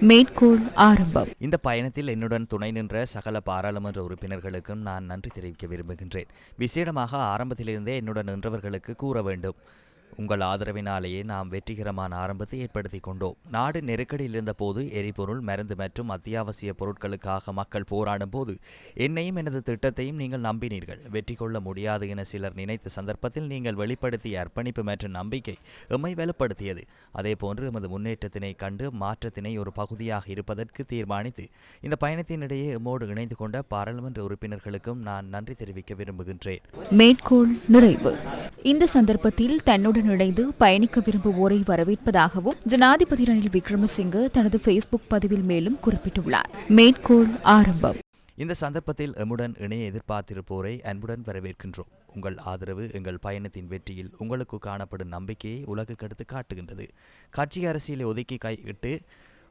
மேற்கோள் ஆரம்பம். இந்த பயணத்தில் என்னுடன் துணை நின்ற சகல பாராளுமன்ற உறுப்பினர்களுக்கும் நான் நன்றி தெரிவிக்க விரும்புகின்றேன். விசேடமாக ஆரம்பத்திலிருந்தே என்னுடன் நின்றவர்களுக்கு கூற வேண்டும். உங்கள் ஆதரவினாலேயே நாம் வெற்றிகரமான ஆரம்பத்தை ஏற்படுத்தி கொண்டோம். நாடு நெருக்கடியில் இருந்தபோது எரிபொருள் மருந்து மற்றும் அத்தியாவசிய பொருட்களுக்காக மக்கள் போராடும் போது என்னையும் எனது திட்டத்தையும் நீங்கள் நம்பினீர்கள். வெற்றி கொள்ள முடியாது என சிலர் நினைத்த சந்தர்ப்பத்தில் நீங்கள் வெளிப்படுத்திய அர்ப்பணிப்பு மற்றும் நம்பிக்கை எம்மை வலுப்படுத்தியது. அதேபோன்று எமது முன்னேற்றத்தினை கண்டு மாற்றத்தினை ஒரு பகுதியாக இருப்பதற்கு தீர்மானித்து இந்த பயணத்தினிடையே எம்மோடு இணைந்து கொண்ட பாராளுமன்ற உறுப்பினர்களுக்கும் நான் நன்றி தெரிவிக்க விரும்புகின்றேன். மேற்கோள் நிறைவு. இந்த சந்தர்ப்பத்தில் தன்னுடன் இணைந்து பயணிக்க விரும்புவோரை வரவேற்பதாகவும் ஜனாதிபதி ரணில் விக்ரமசிங்க தனது ஃபேஸ்புக் பதிவில் மேலும் குறிப்பிட்டுள்ளார். மேற்கோள் ஆரம்பம். இந்த சந்தர்ப்பத்தில் எம்முடன் இணைய எதிர்பார்த்திருப்போரை அன்புடன் வரவேற்கின்றோம். உங்கள் ஆதரவு எங்கள் பயணத்தின் வெற்றியில் உங்களுக்கு காணப்படும் நம்பிக்கையை உலகுக்கு எடுத்து காட்டுகின்றது. கட்சி அரசியலை ஒதுக்கி கையிட்டு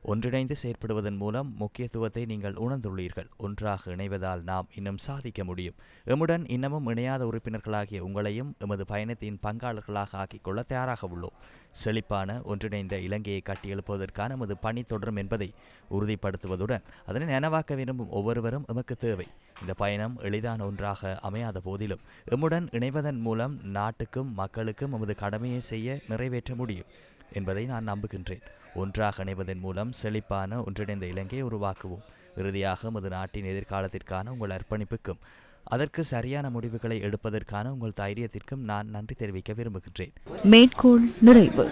ஒன்றிணைந்து செயற்படுவதன் மூலம் முக்கியத்துவத்தை நீங்கள் உணர்ந்துள்ளீர்கள். ஒன்றாக இணைவதால் நாம் இன்னும் சாதிக்க முடியும். எம்முடன் இன்னமும் இணையாத உறுப்பினர்களாகிய உங்களையும் எமது பயணத்தின் பங்காளர்களாக ஆக்கிக் கொள்ள தயாராக உள்ளோம். செழிப்பான ஒன்றிணைந்த இலங்கையை கட்டியெழுப்புவதற்கான எமது பணி தொடரும் என்பதை உறுதிப்படுத்துவதுடன் அதனை நனவாக்க விரும்பும் ஒவ்வொருவரும் எமக்கு தேவை. இந்த பயணம் எளிதான ஒன்றாக அமையாத போதிலும் எம்முடன் இணைவதன் மூலம் நாட்டுக்கும் மக்களுக்கும் எமது கடமையை செய்ய நிறைவேற்ற முடியும். என்பதை நான் நம்புகின்றேன். ஒன்றாக இணைவதன் மூலம் செழிப்பான ஒன்றிணைந்த இலங்கையை உருவாக்குவோம். இறுதியாக மது நாட்டின் எதிர்காலத்திற்கான உங்கள் அர்ப்பணிப்புக்கும் அதற்கு சரியான முடிவுகளை எடுப்பதற்கான உங்கள் தைரியத்திற்கும் நான் நன்றி தெரிவிக்க விரும்புகின்றேன். மேற்கோள் நிறைவு.